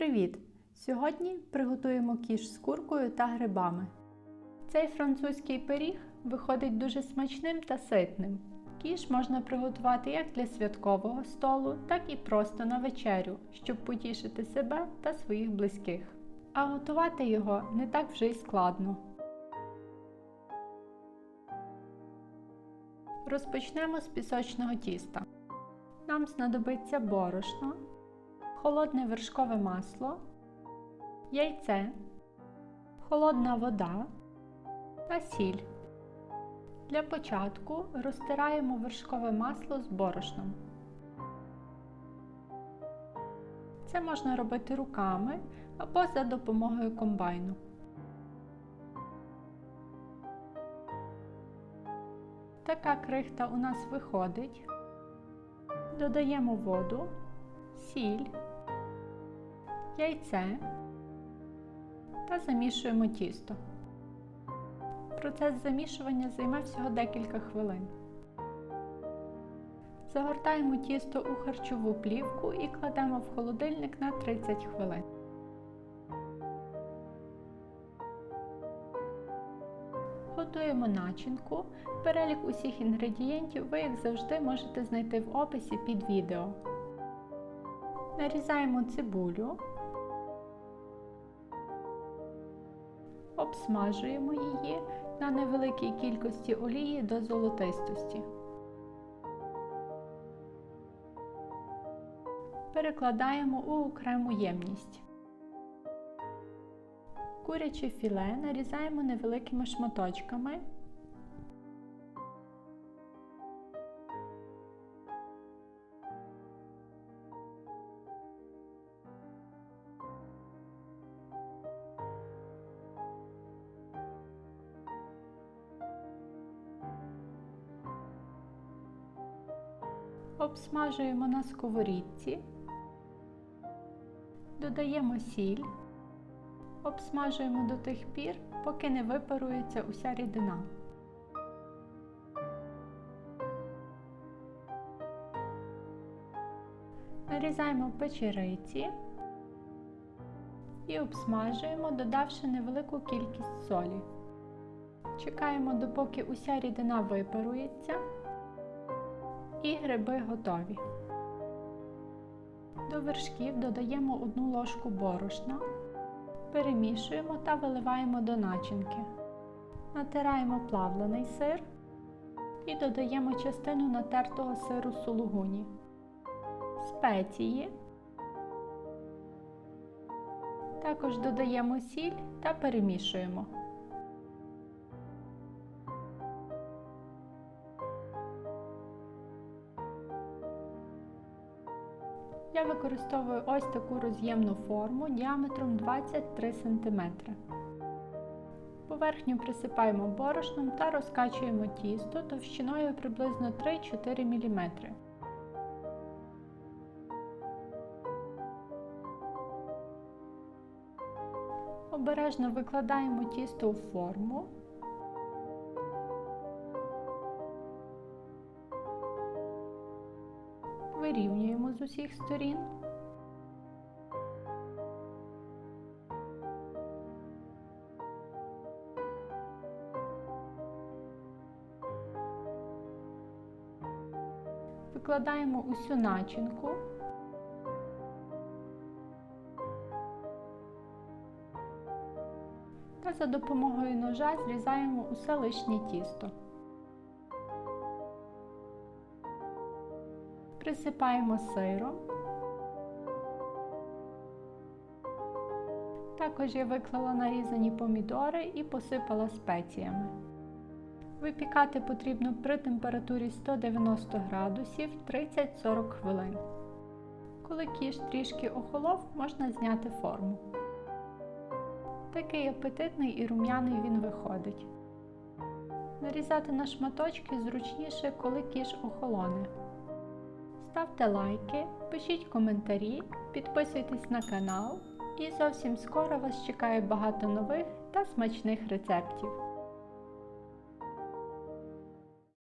привіт! Сьогодні приготуємо кіш з куркою та грибами. Цей французький пиріг виходить дуже смачним та ситним. Кіш можна приготувати як для святкового столу, так і просто на вечерю, щоб потішити себе та своїх близьких. А готувати його не так вже й складно. Розпочнемо з пісочного тіста. Нам знадобиться борошно, холодне вершкове масло, яйце, холодна вода та сіль. Для початку розтираємо вершкове масло з борошном. Це можна робити руками або за допомогою комбайну. Така крихта у нас виходить. Додаємо воду, сіль, яйце та замішуємо тісто. Процес замішування займе всього декілька хвилин. Загортаємо тісто у харчову плівку і кладемо в холодильник на 30 хвилин. Готуємо начинку. Перелік усіх інгредієнтів ви, як завжди, можете знайти в описі під відео. Нарізаємо цибулю, обсмажуємо її на невеликій кількості олії до золотистості. Перекладаємо у окрему ємність. Куряче філе нарізаємо невеликими шматочками. Обсмажуємо на сковорідці, додаємо сіль. Обсмажуємо до тих пір, поки не випарується уся рідина. Нарізаємо печериці і обсмажуємо, додавши невелику кількість солі. Чекаємо, допоки уся рідина випарується і гриби готові. До вершків додаємо одну ложку борошна. Перемішуємо та виливаємо до начинки. Натираємо плавлений сир і додаємо частину натертого сиру сулугуні, спеції. Також додаємо сіль та перемішуємо. Я використовую ось таку роз'ємну форму діаметром 23 см. Поверхню присипаємо борошном та розкачуємо тісто товщиною приблизно 3-4 мм. Обережно викладаємо тісто у форму. Вирівнюємо з усіх сторін. Викладаємо усю начинку. Та за допомогою ножа зрізаємо усе лишнє тісто. Присипаємо сиром. Також я виклала нарізані помідори і посипала спеціями. Випікати потрібно при температурі 190 градусів 30-40 хвилин. Коли кіш трішки охолов, можна зняти форму. Такий апетитний і рум'яний він виходить. Нарізати на шматочки зручніше, коли кіш охолоне. Ставте лайки, пишіть коментарі, підписуйтесь на канал і зовсім скоро вас чекає багато нових та смачних рецептів.